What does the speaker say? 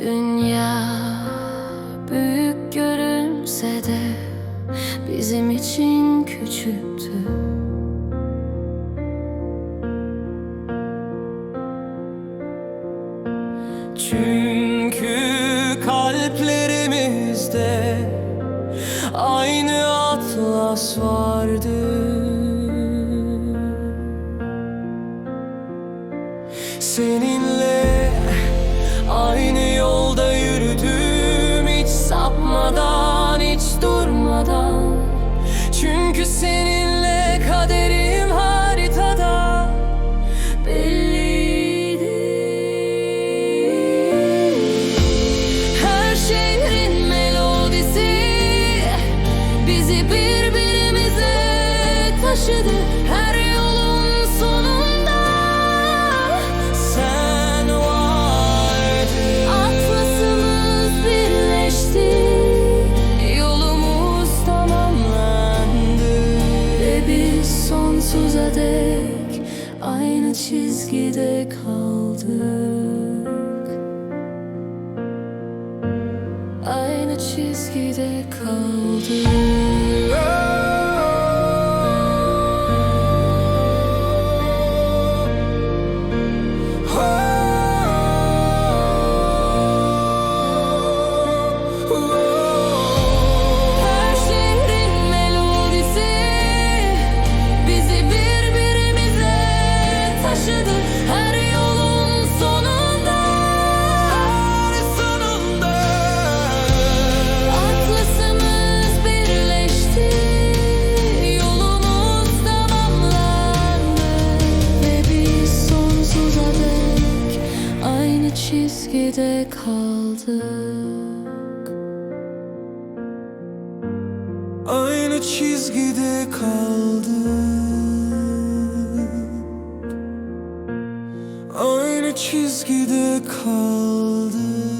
Dünya büyük görünse de bizim için küçüktü. Çünkü kalplerimizde aynı atlas vardı. Seninle Seninle kaderim haritada belliydi. Her şehrin melodisi bizi birbirimize taşıdı. Her aynı çizgide kaldık. Aynı çizgide kaldık aynı çizgide kaldık. Aynı çizgide kaldık Aynı çizgide kaldık